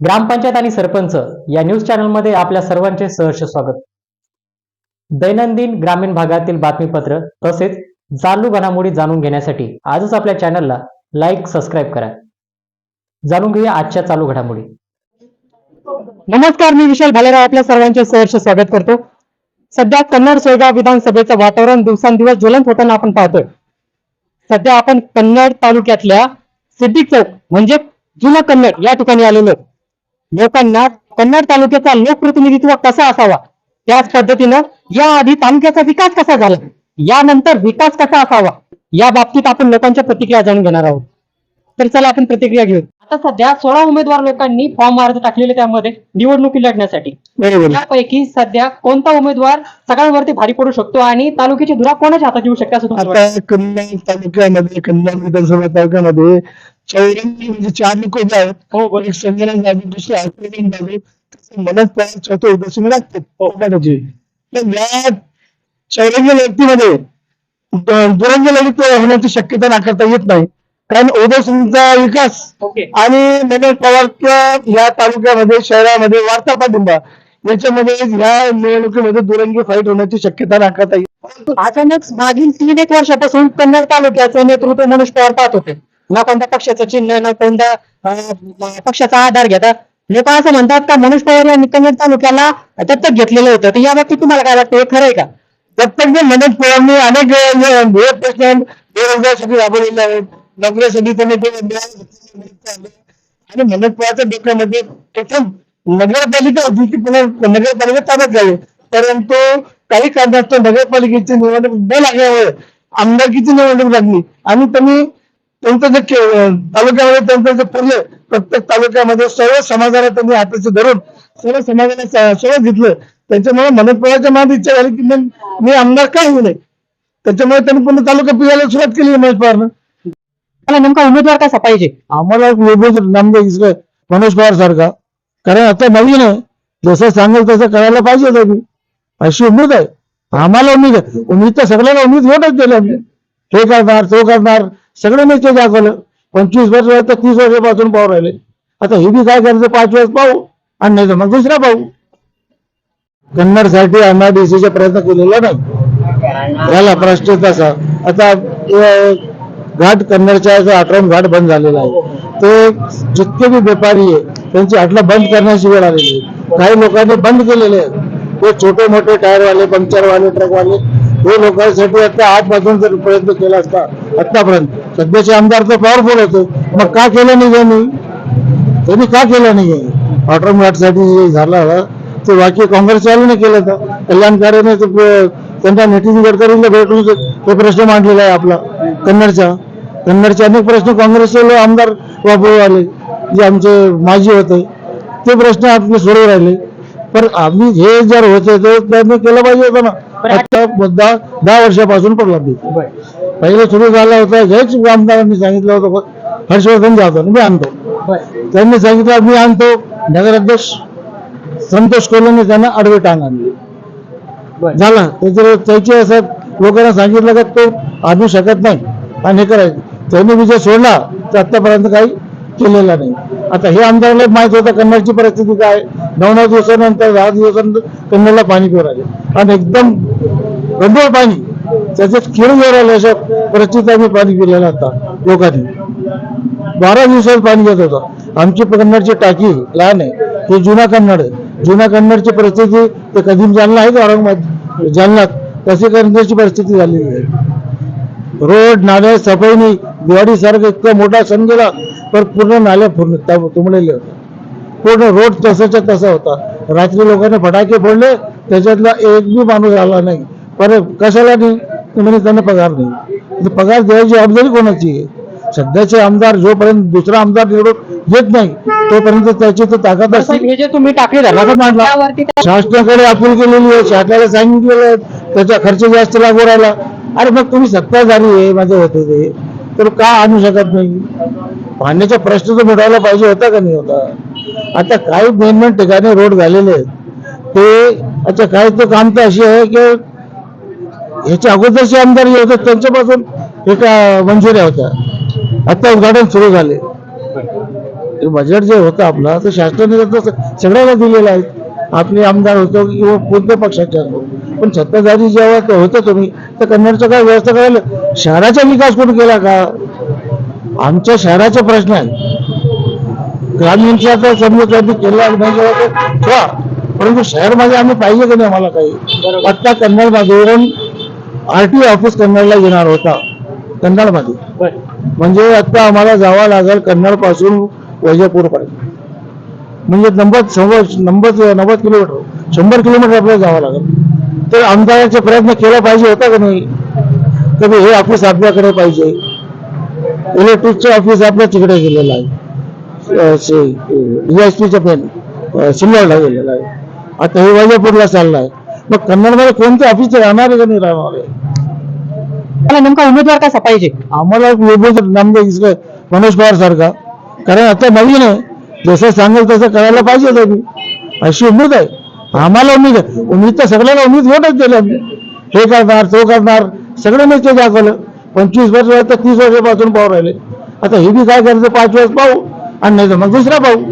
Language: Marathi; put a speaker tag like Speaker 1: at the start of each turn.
Speaker 1: ग्रामपंचायत आणि सरपंच या न्यूज चॅनलमध्ये आपल्या सर्वांचे सहर्ष स्वागत. दैनंदिन ग्रामीण भागातील बातमीपत्र तसेच चालू घडामोडी जाणून घेण्यासाठी आजच आपल्या चॅनलला लाईक सबस्क्राईब करा. जाणून घेऊया आजच्या चालू घडामोडी. नमस्कार मी विशाल भालेराव आपल्या सर्वांचे सहर्ष स्वागत करतो. सध्या कन्नड सोयगाव विधानसभेचं वातावरण दिवसांदिवस ज्वलंत होताना आपण पाहतोय. सध्या आपण कन्नड तालुक्यातल्या सिद्धी चौक म्हणजे जुना कन्नड या ठिकाणी आलेलो लोकांना कन्नड तालुक्याचा लोकप्रतिनिधित्व कसा असावा? त्याच पद्धतीनं या आधी तालुक्याचा विकास कसा झाला? यानंतर विकास कसा असावा? या बाबतीत आपण लोकांच्या प्रतिक्रिया जाणून घेणार आहोत. तर चला आपण प्रतिक्रिया घेऊ. आता सध्या सोळा उमेदवार लोकांनी फॉर्म अर्ज टाकलेले त्यामध्ये निवडणुकी लढण्यासाठी. त्यापैकी सध्या कोणता उमेदवार सगळ्यांवरती भारी पडू शकतो आणि तालुक्याची धुरा कोणाच्या हातात येऊ शकते
Speaker 2: कन्नड तालुक्यामध्ये कन्नड विधानसभा तालुक्यामध्ये चौऱ्याण्णव म्हणजे चार लोक जे आहेत
Speaker 1: हो
Speaker 2: एक संजना जागे दुसरे आक्रमण जागे मनस पवार चौथं लागतात तर या चौऱ्याण्णव व्यक्तीमध्ये दुरंगी लढत होण्याची शक्यता नाकारता येत नाही. कारण ओदरसिंगचा विकास
Speaker 1: ओके.
Speaker 2: आणि मनोज पवारच्या या तालुक्यामध्ये शहरामध्ये वार्ता पाठिंबा. याच्यामध्ये या निवडणुकीमध्ये दुरंगी फाईट होण्याची शक्यता नाकारता येत
Speaker 1: अचानक मागील तीन एक वर्षापासून कन्नड तालुक्याचं नेतृत्व मनोज पवार पाहत होते. ना कोणत्या पक्षाचं चिन्ह ना कोणत्या पक्षाचा आधार घेता. लोक असं म्हणतात का मनोज पवार यांनी कन्नड तालुक्याला दत्तक घेतलेलं होतं. तर या बाबतीत तुम्हाला काय वाटतं हे खरं आहे का?
Speaker 2: दत्तक जे मनोज पवारनी अनेक अ, बृहत प्रश्न बेरोजगारसाठी राबवलेले आहेत. नोकऱ्यासाठी त्यांनी आणि मनोज पवारच्या डोक्यामध्ये प्रथम नगरपालिका होती पुन्हा नगरपालिका ताब्यात झाले परंतु काही कारणास्तव नगरपालिकेची निवडणूक न लागल्यामुळे आमदारकीची निवडणूक लागली. आणि त्यांनी त्यांचं जे तालुक्यामध्ये त्यांचं जे पुरलं प्रत्येक तालुक्यामध्ये सर्व समाजाला त्यांनी हाताचे धरून सर्व समाजाला स- सोबत घेतलं त्याच्यामुळे मनोज पवारच्या मनात इच्छा झाली की मी मी आमदार काय होऊ नये? त्याच्यामुळे त्यांनी पुन्हा तालुका पियाला सुरुवात केली मनोज पवारनं.
Speaker 1: मला नेमका उमेदवार कसा पाहिजे?
Speaker 2: आम्हाला एक वेगळंच नामदेव मनोज पवार सारखा. कारण आता नवीन आहे जसं सांगेल तसं करायला पाहिजे त्यांनी अशी उमेद आहे. आम्हाला उमेद आहे. उमेद तर सगळ्यांना उमेद होतच दिली आम्ही. हे करणार तो करणार. सगळे नेते दाखवलं. पंचवीस वर्ष तर तीस वर्षापासून पाहू राहिले. आता हे बी काय करायचं? पाच वेळेस पाहू. आणि नाही तर मग दुसरा पाहू. कन्नडसाठी एमआयडीसीचा प्रयत्न केलेला नाही. झाला प्रश्न तसा आता घाट कन्नडच्या आठवण घाट बंद झालेला आहे ते जितके बी व्यापारी आहे त्यांची आटला बंद करण्याची वेळ आलेली आहे. काही लोकांनी बंद केलेले आहेत. ते छोटे मोठे टायरवाले पंक्चरवाले ट्रकवाले हे लोकांसाठी आता आजपासून जर प्रयत्न केला असता आतापर्यंत सध्याचे आमदार तर पॉवरफुल होते मग का केलं नाही त्यांनी त्यांनी का केलं नाही? ऑटोम घाटसाठी झाला ते बाकी काँग्रेसवाल्याने केलं तर कल्याणकार्याने त्यांच्या त्यांना नितीन गडकरींना भेटून तो ते प्रश्न मांडलेला आहे आपला कन्नडचा. कन्नडचे अनेक प्रश्न काँग्रेसचे आमदार वापरू आले जे आमचे माजी होते. ते प्रश्न आपले सुरू राहिले. पण आम्ही हे जर होते तर त्यांनी केलं पाहिजे होतं ना. आता मुद्दा दहा वर्षापासून पडला मी पहिले सुरू झाला होता हेच आमदारांनी सांगितलं होतं हर्षवर्धन जाधव मी आणतो. त्यांनी सांगितलं मी आणतो. नगराध्यक्ष संतोष कोल्हेने त्यांना आडवे टांग आणली. झाला. त्याच्या त्याची असं लोकांना सांगितलं का तो आणू शकत नाही. आणि हे करायचं. त्यांनी विजय सोडला तर आतापर्यंत काही केलेला नाही. आता हे आमदाराला माहीत होतं कन्नडची परिस्थिती काय? नऊ नऊ दिवसानंतर दहा दिवसानंतर कन्नडला पाणी पिऊ राहिले आणि एकदम गंभीर पाणी. त्याच्यात किड राहिले अशा परिस्थितीत आम्ही पाणी पिलेलं आता लोकांनी. बारा दिवसात पाणी येत होतं. आमची कन्नडची टाकी लहान आहे. ते जुना कन्नड आहे. जुना कन्नडची परिस्थिती ते कधी जालना आहे का औरंगाबाद जालन्यात. तशी कन्नडची परिस्थिती झालेली आहे. रोड नाले सफाईनी नाही. दिवाळी इतका मोठा सण गेला. तर पूर्ण नाले पूर्ण तब- तुंबलेले होते पूर्ण रोड तसाच्या तसा होता. रात्री लोकांनी फटाके फोडले त्याच्यातला एक बी माणूस आला नाही. पर कशाला नाही? तर म्हणे त्यांना पगार नाही. तर पगार द्यायची जबाबदारी कोणाची आहे? सध्याचे आमदार जोपर्यंत दुसरा आमदार निवडून येत नाही तोपर्यंत त्याची तर ताकद असते.
Speaker 1: तुम्ही टाकले
Speaker 2: शासनाकडे अपील केलेली आहे शासनाला सांगितलेलं आहे. त्याचा खर्च जास्त लागू राहिला. अरे मग तुम्ही सत्ताधारी आहे माझे होते ते तर का आणू शकत नाही? पाण्याचा प्रश्न तर मिळायला पाहिजे होता का नाही होता? आता काही मेन मेन ठिकाणी रोड झालेले आहेत. ते अच्छा काही तो काम तर अशी आहे की ह्याच्या अगोदरचे आमदार जे होते त्यांच्यापासून एका मंजुऱ्या होत्या. आता उद्घाटन सुरू झाले. बजेट जे होतं आपला तर शासनाने तर सगळ्याला दिलेलं आहे. आपले आमदार होतो किंवा कोणत्या पक्षाचे असतो पण सत्ताधारी जेव्हा होतं तुम्ही तर कन्नडचं काय व्यवस्था करायला? शहराचा विकास कोण केला का? आमच्या शहराचे प्रश्न आहेत ग्रामीणचा तर समजा त्यांनी केला ते ठेवा. परंतु शहरमध्ये आम्ही पाहिजे की नाही आम्हाला काही? आत्ता कन्नडमधून आर टी ऑफिस कन्नडला येणार होता कन्नडमध्ये. म्हणजे आता आम्हाला जावं लागेल कन्नडपासून वैजापूर पर्यंत म्हणजे नव्वद शंभर नव्वद नव्वद किलोमीटर शंभर किलोमीटर आपल्याला जावं लागेल. तर आमदाराचा प्रयत्न केला पाहिजे होता का नाही? तर हे ऑफिस आपल्याकडे पाहिजे? इलेक्ट्रिकचं ऑफिस आपल्या तिकडे गेलेलं आहे. पेन सिल्लोडला गेलेलं आहे. आता हे वैजापूरला चाललं आहे. मग कन्नडमध्ये कोणते ऑफिस राहणार आहे का नाही राहणार आहे?
Speaker 1: नेमका उमेदवार कसा पाहिजे?
Speaker 2: आम्हाला विभूषण नामदेव मनोज पवार सारखा. कारण आता नवीन आहे. जसं सांगेल तसं करायला पाहिजे त्यांनी अशी उमेद आहे. आम्हाला उमेद आहे. उमेद तर सगळ्याला उमेद होतच दिली आम्ही हे करणार तो करणार सगळे मी ते दाखवलं. पंचवीस वर्ष तर तीस वर्षापासून पाहू राहिले. आता हे बी काय करायचं? पाच वर्ष पाहू. आणि नाही तर मग दुसरा पाहू.